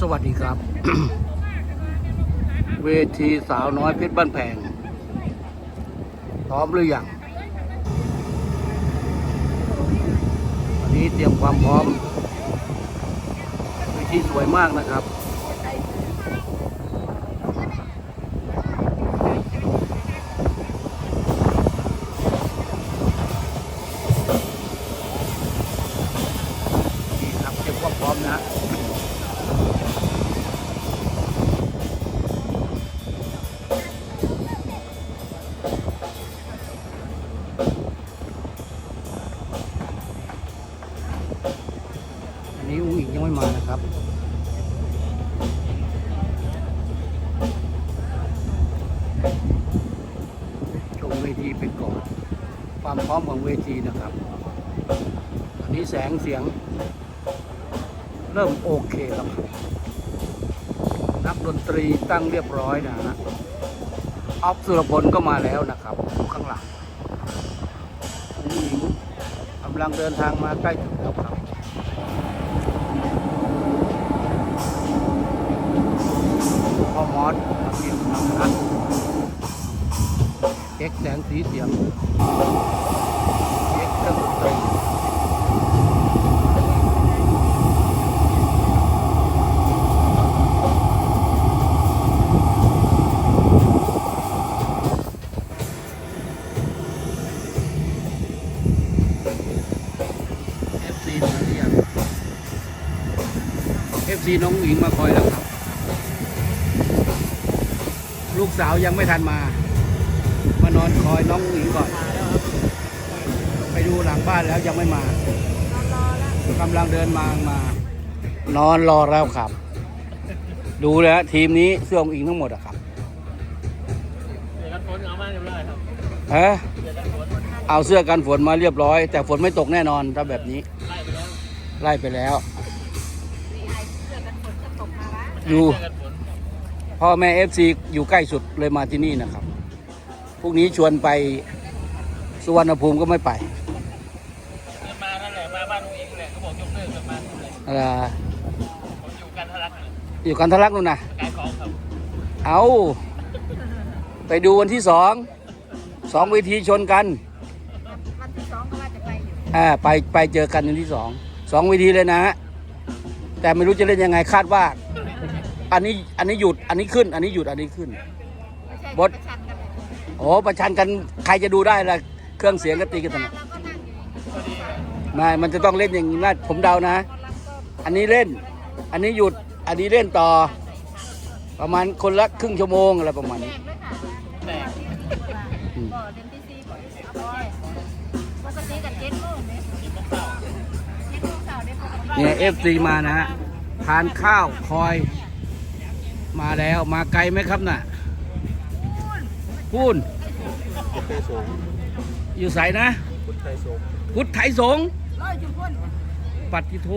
สวัสดีครับ เวทีสาวน้อยเพชรบ้านแพงพร้อมหรือยังวันนี้เตรียมความพร้อมเวทีสวยมากนะครับ ความพร้อมของเวทีนะครับอันนี้แสงเสียง เริ่มโอเคแล้วครับนักดนตรีตั้งเรียบร้อยนะฮะออฟสุรพลก็มาแล้วนะครับข้างหลังอุ้งอิงกำลังเดินทางมาใกล้ถึงแล้วครับพ่อมอสมาเตรียมทำนะเช็คแสงสีเสียงเช็คเครื่องดนตรีเอฟซีมาหรือยังเอฟซีน้องหญิงมาคอยแล้วครับ ลูกสาวยังไม่ทันมาานอนคอยน้องหญิงก่อน ไปดูหลังบ้านแล้วยังไม่มากำลังเดินมามานอนรอแล้วครับ ดูแล้วทีมนี้เสื้อของอิงทั้งหมดอะครับเดี๋ยวกันฝนเอามาเรียบร้อยครับฮะเดี๋ยวกันฝนเอาเสื้อกันฝนมาเรียบร้อย แต่ฝนไม่ตกแน่นอนถ้าแบบนี้ ไล่ไปแล้วไล่ไปแล้วอยู่เดี๋ยวกันฝนพ่อแม่เอฟซีอยู่ใกล้สุดเลยมาที่นี่นะครับ พรุ่งนี้ชวนไปสุวรรณภูมิก็ไม่ไปเดินมานั่นแหละมาบ้านลุงเองแหละเขาบอกยกเลิกกันมาเลยอะไรผมอยู่กันทะลักเลยอยู่กันทะลักนู่นนะขายของครับเอาไปดูวันที่สองสองเวทีชนกันวันที่สองก็ว่าจะไปอยู่อ่าไปไปเจอกันวันที่สองสองเวทีเลยนะฮะแต่ไม่รู้จะเล่นยังไงคาดว่า อันนี้อันนี้หยุดอันนี้ขึ้น อันนี้หยุดอันนี้ขึ้น ไม่ใช่บด ประชันกันเลยโอ้ประชันกันใครจะดูได้ล่ะเครื่องเสียงก็ตีกันตลอดเราก็นั่งอยู่พอดีเลยไม่มันจะต้องเล่นอย่างนี้นะผมเดานะคนรับก็อันนี้เล่น อันนี้หยุด อันนี้เล่นต่อ ประมาณคนละครึ่งชั่วโมงอะไรประมาณแจนี้กด้วยค่ะแตกอืมบ่เดือนที่สี่บ่เอาไปแจกปกติกันเจ็ดโมงเนี่ยกินมะพร้าวเจ็ดโมงเช้าเนี่ยปกติเนี่ยเอฟซีมานะฮะทานข้าวคอย มาแล้วมาไกลไหมครับน่ะพูน พุทธไทยสงฆ์อยู่ใสนะ พุทธไทยสงฆ์พุทธไทยสงฆ์ร้อยจุดพ่นปัดทิโท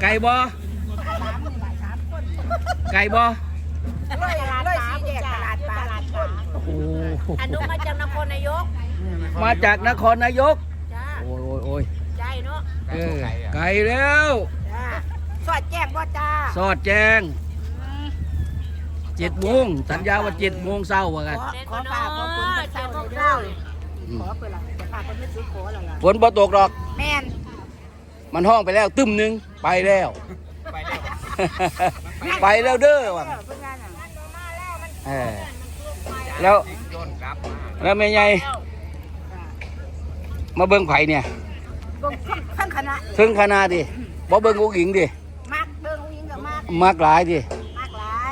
ไก่บอสามหนึ่งบาทสามคนไก่บอร้อยร้อยสี่แยกตลาดปลาตลาดปลาโอ้โหอันนู้นมาจากนครนายก มาจากนครนายก จ้าโอ้ยโอ้ยโอ้ยใจเนาะเออไก่แล้วจ้าสอดแจ้งบ่จ้า สอดแจง เจ็ดโมงสัญญาว่าเจ็ดโมงเศร้าว่าขกันอขอฝากขอบคุณพระเจ้าเลยเด้อขอเปิดละจะฝากคนไม่ซื้อขอแล้วล่ะฝนบ่ตกหรอกแม่นมันห้องไปแล้วตึมหนึ่งไปแล้วไปแล้ว ไปแล้วเด้อว่ะเพิ่งงานอะเออแล้วโยนกลับมาแล้วแม่ใหญ่มาเบิ้งไผ่เนี่ยเบิ่งข้างคณะถึงขนาดดิบ่เบิ้งอุ้งอิงดิมักเบิ่งอุ้งยิงกับมักมักหลายดิ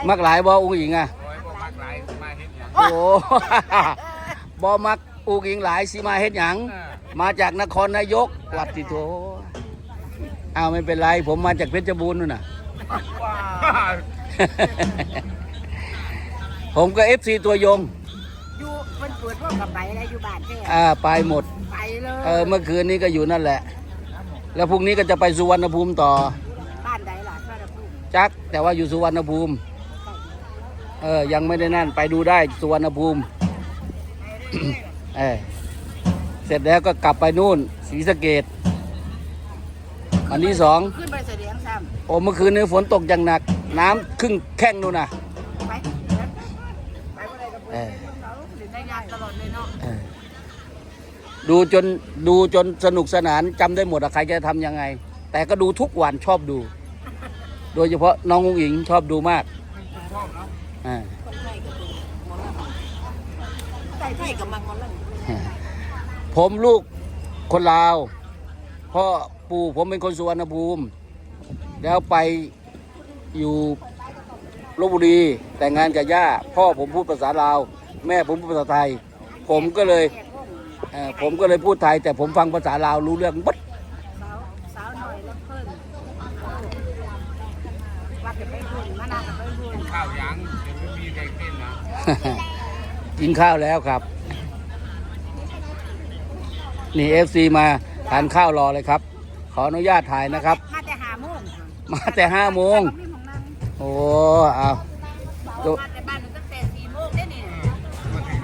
มักหลายมักหลายบ่อุ้งอิงอะโอ้ยบอกมากหลายมาเห็นอย่างโอ้ บ่มักอุ้งอิงหลายสิมาเฮ็ดหยัง มาจากนครนายกวัดติโทอ้าวไม่เป็นไรผมมาจากเพชรบูรณ์นู่นน่ะว้าวผมก็เอฟซีตัวยง อยู่มันเปิดพวกกับไปแล้วอยู่บ้านแท้อ่าไปหมด ไปเลย เออเมื่อคืนนี้ก็อยู่นั่นแหละ แล้วพรุ่งนี้ก็จะไปสุวรรณภูมิต่อ บ้านใดล่ะพระภูมิจักแต่ว่าอยู่สุวรรณภูมิเออ ยังไม่ได้นั่นไปดูได้สุวรรณภูมิเออเสร็จแล้วก็กลับไปนู่นศรีสะเกดวันที่สองขึ้นไปแสดงซ้โอ้เมื่อคืนนี้ฝนตกอย่างหนัก น้ำครึ่งแข้งนู่นน่ะไปไปบ่ได้กับเอเพิ่นอเราหรือได้งานตลอดเลยเนาะเออดูจนดูจนสนุกสนานจำได้หมดอะใครจะทำยังไง แต่ก็ดูทุกวันชอบดู โดยเฉพาะน้องอุ้งอิงชอบดูมากชอบเนาะ อ่าคนไทยกับตัวหมอลำไทยไทยกับมังหมอลำผมลูกคนลาวพ่อปู่ผมเป็นคนสุวรรณภูมิ แล้วไปอยู่ลบบุรีแต่งงานกับย่า พ่อผมพูดภาษาลาว แม่ผมพูดภาษาไทย ผมก็เลยเอ่อผมก็เลยพูดไทย แต่ผมฟังภาษาลาวรู้เรื่องบัดสาวสาวหน่อยแล้วเพิ่น ว่าจะไปหุ่นมานานกับไปหุ่นข้าวยังเดี๋ยวไม่มีแรงเต้นนะกินข้าวแล้วครับ นี่เอฟซีมาทานข้าวรอเลยครับ ขออนุญาตถ่ายนะครับ มาแต่หาโมงมาแต่ห้าโมงมีของนั่งโอ้เอามาแต่บ้านหนูตั้งแต่สี่โมงได้นี่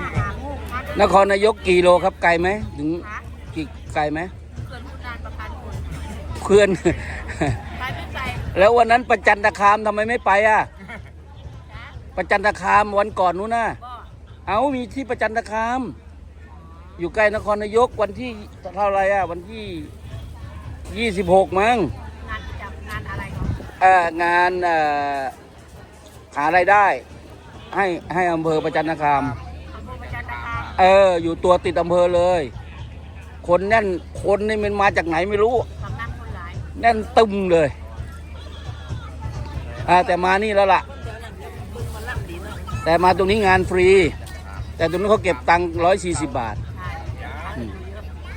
มาหาโมงมานครนายกกี่โลครับไกลไหมถึงหากี่ไกลไหมเกินผู้นานประกันคนเพื่อนไปไม่ไป แล้ววันนั้นประจันตคามทำไมไม่ไปอะ ประจันตคามวันก่อนนู้นน่ะบ่เอามีที่ประจันตคาม อยู่ใกล้นครนายกวันที่เท่าไหรอะ วันที่ยี่สิบหกมั้งงานประจำงานอะไรเนาะเอ่องานเอ่อหารายได้ ให้ให้อำเภอประจันตคาม อำเภอประจันตคามเออ อยู่ตัวติดอำเภอเลย คนแน่นคนนี่มันมาจากไหนไม่รู้ สำนักคนหลาย แน่นตึมเลย อ่าแต่มานี่แล้วล่ะเดี๋ยวนั่นเดี๋ยวเบิ่งมันล่ำดีเนาะแต่มาตรงนี้งานฟรี แต่ตรงนี้นเขาเก็บตังค์ร้อยสี่สิบบาทใช่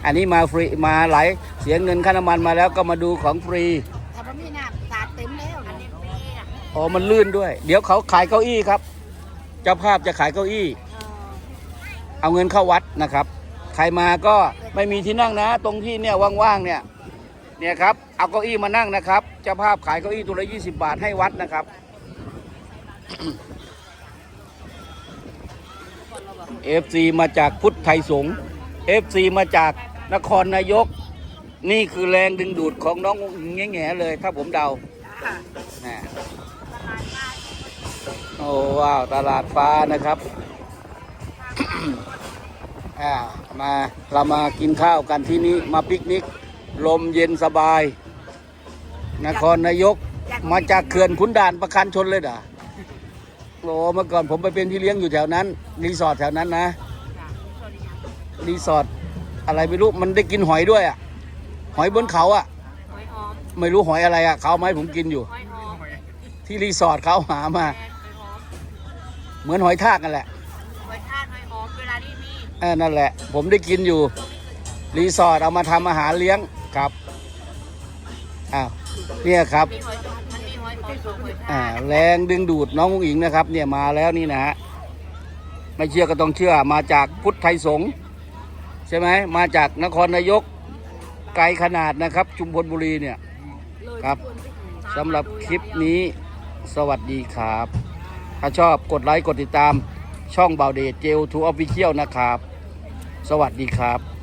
อันนี้มาฟรีมาหลายเสียเงินค่าน้ำมันมาแล้วก็มาดูของฟรีถ้าบ่มีน้ำสาดเต็มแล้วอันนี้ฟรีอะอ๋อ มันลื่นด้วย เดี๋ยวเขาขายเก้าอี้ครับ เจ้าภาพจะขายเก้าอี้ เออเอาเงินเข้าวัดนะครับ ใครมาก็ไม่มีที่นั่งนะ ตรงที่เนี่ยว่างๆเนี่ย เนี่ยครับ เอาเก้าอี้มานั่งนะครับ เจ้าภาพขายเก้าอี้ตัวละ20บาทให้วัดนะครับ FC มาจากพุทธไทยสงฆ์ FC มาจากนครนายก นี่คือแรงดึงดูดของน้องแง่แง่ๆเลย ถ้าผมเดาค่ะอ่าโอ้ว้าว ตลาดฟ้านะครับอ่ามาเรามากินข้าวกันที่นี้มาปิกนิก ลมเย็นสบาย นครนายก มาจากเขื่อนขุนด่านประคันชนเลยเหรอโอ้เมื่อก่อนผมไปเป็นที่เลี้ยงอยู่แถวนั้น รีสอร์ทแถวนั้นนะ รีสอร์ทอะไรไม่รู้ มันได้กินหอยด้วยอะ หอยบนเขาอะหอยหอมไม่รู้หอยอะไรอะ เขาเอามาให้ผมกินอยู่หอยหอมที่รีสอร์ทเขาหามาแกงหอยหอมเหมือนหอยทากกันแหละ หอยทากหอยหอมเวลาที่มีเออนั่นแหละ ผมได้กินอยู่ รีสอร์ทเอามาทำอาหารเลี้ยง ครับอ้าวเนี่ยครับมีหอยจุ๊บมันมีหอยหอมสองหอยทาอ่ากแรงดึงดูดน้องอุ้งอิงนะครับ เนี่ยมาแล้วนี่นะฮะไม่เชื่อก็ต้องเชื่อมาจากพุทธไทยสงฆ์ใช่ไหมมาจากนครนายกไกลขนาดนะครับ ชุมพลบุรีเนี่ยครับสำหรับคลิปนี้สวัสดีครับ ถ้าชอบกดไลค์กดติดตามช่องเบาเดชเจลทูออฟฟิเชียลนะครับ สวัสดีครับ